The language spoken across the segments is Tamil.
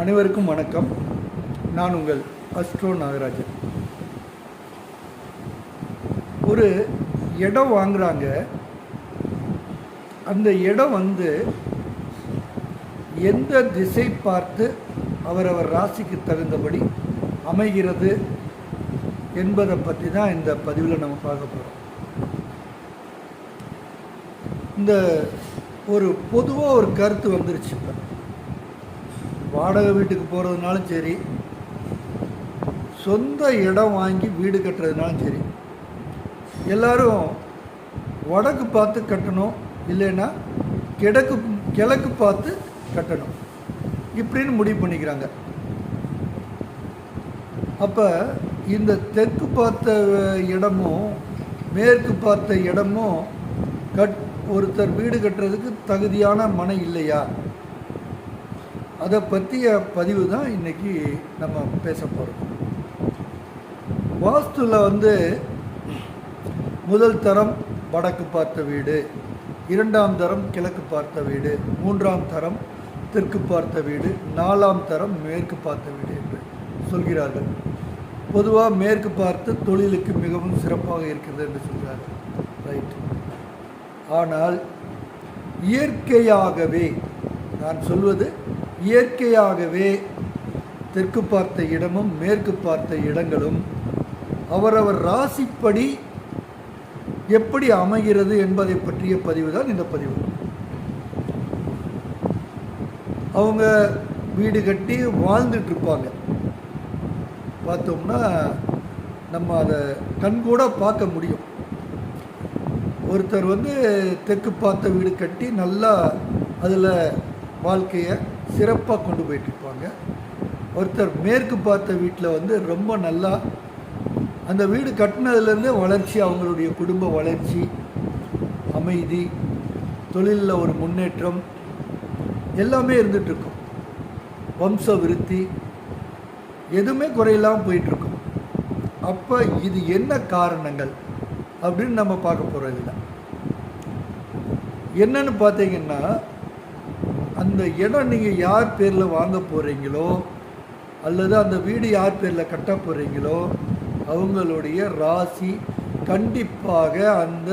அனைவருக்கும் வணக்கம். நான் உங்கள் அஸ்ட்ரோ நாகராஜன். ஒரு இடம் வாங்குறாங்க. அந்த இடம் வந்து எந்த திசை பார்த்து அவரவர் ராசிக்கு தகுந்தபடி அமைகிறது என்பதை பற்றி தான் இந்த பதிவில் நம்ம பார்க்க போகிறோம் இந்த ஒரு பொதுவாக ஒரு கருத்து வந்துருச்சு இப்போ. வாடகை வீட்டுக்கு போகிறதுனாலும் சரி சொந்த இடம் வாங்கி வீடு கட்டுறதுனாலும் சரி எல்லோரும் வடக்கு பார்த்து கட்டணும் இல்லைன்னா கிழக்கு கிழக்கு பார்த்து கட்டணும். இப்படின்னு முடிவு பண்ணிக்கிறாங்க. அப்போ இந்த தெற்கு பார்த்த இடமும் மேற்கு பார்த்த இடமும் கட் ஒருத்தர் வீடு கட்டுறதுக்கு தகுதியான மனை இல்லையா? அதை பற்றிய பதிவு தான் இன்றைக்கி நம்ம பேச போகிறோம் வாஸ்துவில் வந்து முதல் தரம் வடக்கு பார்த்த வீடு இரண்டாம் தரம் கிழக்கு பார்த்த வீடு மூன்றாம் தரம் தெற்கு பார்த்த வீடு நாலாம் தரம் மேற்கு பார்த்த வீடு என்று சொல்கிறார்கள். பொதுவாக மேற்கு பார்த்து தொழிலுக்கு மிகவும் சிறப்பாக இருக்கிறது என்று சொல்கிறார்கள். ரைட் ஆனால் இயற்கையாகவே நான் சொல்வது இயற்கையாகவே தெற்கு பார்த்த இடமும் மேற்கு பார்த்த இடங்களும் அவரவர் ராசிப்படி எப்படி அமைகிறது என்பதை பற்றிய பதிவு தான் இந்த பதிவு. அவங்க வீடு கட்டி வாழ்ந்துட்டு இருப்பாங்க. பார்த்தோம்னா நம்ம அதை கண்கூட பார்க்க முடியும். ஒருத்தர் வந்து தெற்கு பார்த்த வீடு கட்டி நல்லா அதில் வாழ்க்கையை சிறப்பாக கொண்டு போயிட்டுருப்பாங்க ஒருத்தர் மேற்கு பார்த்த வீட்டில் வந்து ரொம்ப நல்லா அந்த வீடு கட்டினதுலேருந்தே வளர்ச்சி அவங்களுடைய குடும்ப வளர்ச்சி அமைதி தொழிலில் ஒரு முன்னேற்றம் எல்லாமே இருந்துகிட்ருக்கும் வம்ச விருத்தி எதுவுமே குறையில்லாமல் போயிட்டுருக்கும் அப்போ இது என்ன காரணங்கள் அப்படின்னு நம்ம பார்க்க போகிறதில்ல என்னன்னு பார்த்தீங்கன்னா அந்த இடம் நீங்கள் யார் பேரில் வாங்க போகிறீங்களோ அல்லது அந்த வீடு யார் பேரில் கட்ட போகிறீங்களோ அவங்களுடைய ராசி கண்டிப்பாக அந்த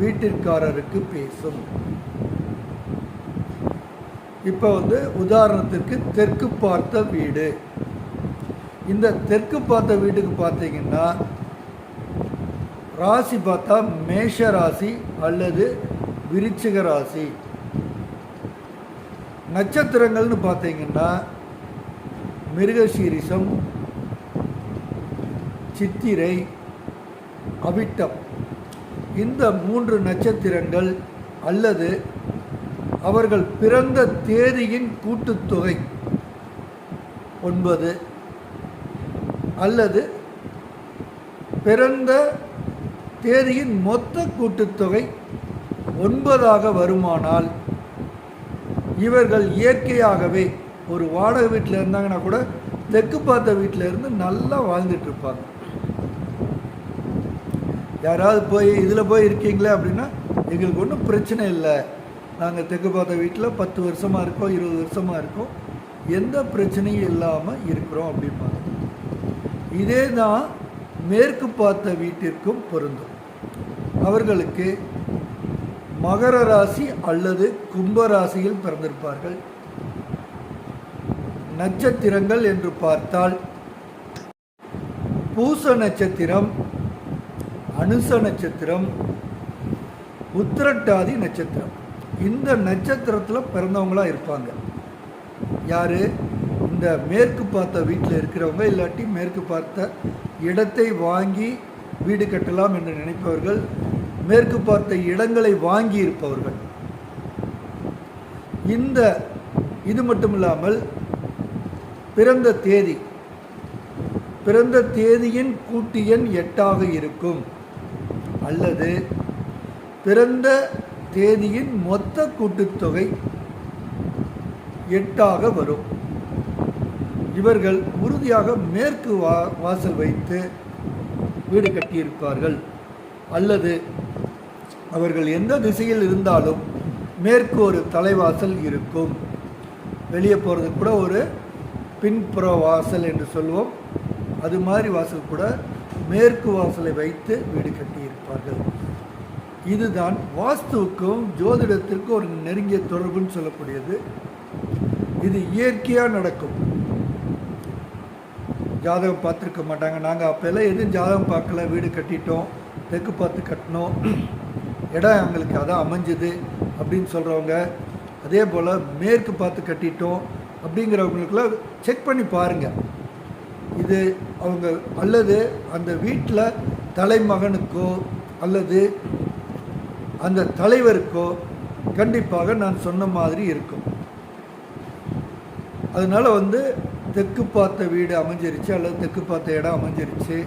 வீட்டிற்காரருக்கு பேசும். இப்போ வந்து உதாரணத்திற்கு தெற்கு பார்த்த வீடு. இந்த தெற்கு பார்த்த வீட்டுக்கு பார்த்தீங்கன்னா ராசி பார்த்தா மேஷ ராசி அல்லது விருச்சிக ராசி. நட்சத்திரங்கள்னு பார்த்தீங்கன்னா மிருகசீரிசம் சித்திரை அவிட்டம். இந்த மூன்று நட்சத்திரங்கள் அல்லது அவர்கள் பிறந்த தேதியின் கூட்டுத்தொகை ஒன்பது அல்லது பிறந்த தேதியின் மொத்த கூட்டுத்தொகை ஒன்பதாக வருமானால் இவர்கள் இயற்கையாகவே ஒரு வாடகை வீட்டில் இருந்தாங்கன்னா கூட தெற்கு பார்த்த வீட்டில் இருந்து நல்லா வாழ்ந்துட்டு இருப்பாங்க. யாராவது போய் இதில் போய் இருக்கீங்களே அப்படின்னா எங்களுக்கு ஒன்றும் பிரச்சனை இல்லை. நாங்கள் தெற்கு பார்த்த வீட்டில் பத்து வருஷமாக இருக்கோம் இருபது வருஷமாக இருக்கோம் எந்த பிரச்சனையும் இல்லாமல் இருக்கிறோம் அப்படிம்பாங்க. இதே தான் மேற்கு பார்த்த வீட்டிற்கும் பொருந்தும். அவர்களுக்கு மகர ராசி அல்லது கும்ப ராசியில் பிறந்திருப்பார்கள். நட்சத்திரங்கள் என்று பார்த்தால் பூச நட்சத்திரம் அனுச நட்சத்திரம் உத்திரட்டாதி நட்சத்திரம். இந்த நட்சத்திரத்தில் பிறந்தவங்களாக இருப்பாங்க. யார்? இந்த மேற்கு பார்த்த வீட்டில் இருக்கிறவங்க இல்லாட்டி மேற்கு பார்த்த இடத்தை வாங்கி வீடு கட்டலாம் என்று நினைப்பவர்கள் மேற்கு பார்த்த இடங்களை வாங்கி இருப்பவர்கள் இந்த இது மட்டும் இல்லாமல் பிறந்த தேதி பிறந்த தேதியின் கூட்டு எண் எட்டாக இருக்கும். அல்லது பிறந்த தேதியின் மொத்த கூட்டுத்தொகை எட்டாக வரும். இவர்கள் உறுதியாக மேற்கு வா வாசல் வைத்து வீடு கட்டியிருப்பார்கள். அல்லது அவர்கள் எந்த திசையில் இருந்தாலும் மேற்கு ஒரு தலைவாசல் இருக்கும். வெளியே போகிறது கூட ஒரு பின்புற வாசல் என்று சொல்வோம். அது மாதிரி வாசல் கூட மேற்கு வாசலை வைத்து வீடு கட்டியிருப்பார்கள். இதுதான் வாஸ்துவுக்கும் ஜோதிடத்திற்கும் ஒரு நெருங்கிய தொடர்புன்னு சொல்லக்கூடியது. இது இயற்கையாக நடக்கும். ஜாதகம் பார்த்துருக்க மாட்டாங்க. நாங்கள் அப்போல்லாம் எதுவும் ஜாதகம் பார்க்கல. வீடு கட்டிட்டோம். தெற்கு பார்த்து கட்டினோம். இடம் எங்களுக்கு அதான் அமைஞ்சுது அப்படின்னு சொல்கிறவங்க அதே போல் மேற்கு பார்த்து கட்டிட்டோம் அப்படிங்கிறவங்களுக்குலாம் செக் பண்ணி பாருங்கள் இது அவங்க அல்லது அந்த வீட்டில் தலைமகனுக்கோ அல்லது அந்த தலைவருக்கோ கண்டிப்பாக நான் சொன்ன மாதிரி இருக்கும். அதனால் வந்து தெற்கு பார்த்த வீடு அமைஞ்சிருச்சு அல்லது தெற்கு பார்த்த இடம் அமைஞ்சிருச்சு.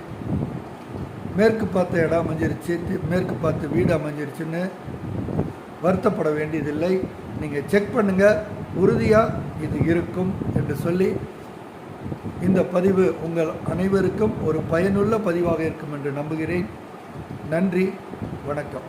மேற்கு பார்த்த இடம் அமைஞ்சிருச்சு மேற்கு பார்த்து வீடு அமைஞ்சிருச்சுன்னு வருத்தப்பட வேண்டியதில்லை. நீங்கள் செக் பண்ணுங்கள் உறுதியாக இது இருக்கும் என்று சொல்லி இந்த பதிவு உங்கள் அனைவருக்கும் ஒரு பயனுள்ள பதிவாக இருக்கும் என்று நம்புகிறேன். நன்றி வணக்கம்.